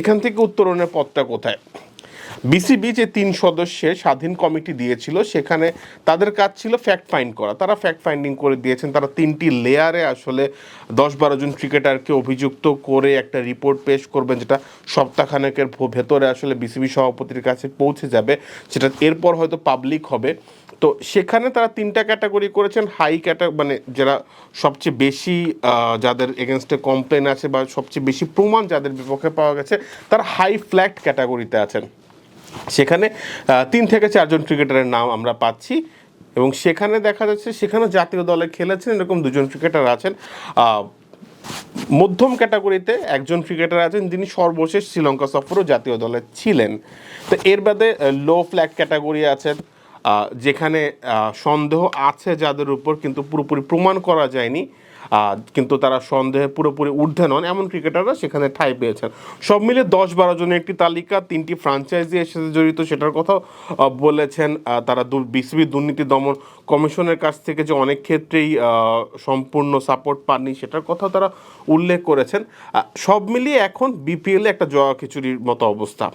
এখান থেকে উত্তরণের পথটা কোথায়? বিসিবি যে তিন সদস্যের স্বাধীন কমিটি দিয়েছিল, সেখানে তাদের কাজ ছিল ফ্যাক্ট ফাইন্ড করা। তারা ফ্যাক্ট ফাইন্ডিং করে দিয়েছেন। তারা তিনটি লেয়ারে আসলে দশ বারো জন ক্রিকেটারকে অভিযুক্ত করে একটা রিপোর্ট পেশ করবেন, যেটা সপ্তাহখানেকের ভেতরে আসলে বিসিবি সভাপতির কাছে পৌঁছে যাবে। সেটা এরপর হয়তো পাবলিক হবে। তো সেখানে তারা তিনটা ক্যাটাগরি করেছেন। হাই ক্যাটা মানে যারা সবচেয়ে বেশি যাদের এগেনস্টে কমপ্লেন আছে বা সবচেয়ে বেশি প্রমাণ যাদের বিপক্ষে পাওয়া গেছে, তারা হাই ফ্ল্যাট ক্যাটাগরিতে আছেন। সেখানে তিন থেকে চারজন ক্রিকেটারের নাম আমরা পাচ্ছি এবং সেখানে দেখা যাচ্ছে সেখানে জাতীয় দলে খেলেছেন, এরকম দুজন ক্রিকেটার আছেন। মধ্যম ক্যাটাগরিতে একজন ক্রিকেটার আছেন, যিনি সর্বশেষ শ্রীলঙ্কা সফরও জাতীয় দলে ছিলেন। তো এর বাদে লো ফ্ল্যাগ ক্যাটাগরি আছেন। যেখানে সন্দেহ আছে যাদের উপর কিন্তু পুরোপুরি প্রমাণ করা যায়নি। কিন্তু তারা সন্দেহে পুরোপুরি ঊর্ধ্বে নন, এমন ক্রিকেটাররা সেখানে ঠাঁই পেয়েছেন। সব মিলে দশ বারো জনের একটি তালিকা, তিনটি ফ্রাঞ্চাইজি এর সাথে জড়িত সেটার কথাও বলেছেন। তারা বিসিবি দুর্নীতি দমন কমিশনের কাছ থেকে যে অনেক ক্ষেত্রেই সম্পূর্ণ সাপোর্ট পাননি সেটার কথা তারা উল্লেখ করেছেন। সব মিলিয়ে এখন বিপিএলে একটা জয়া খিচুড়ির মতো অবস্থা।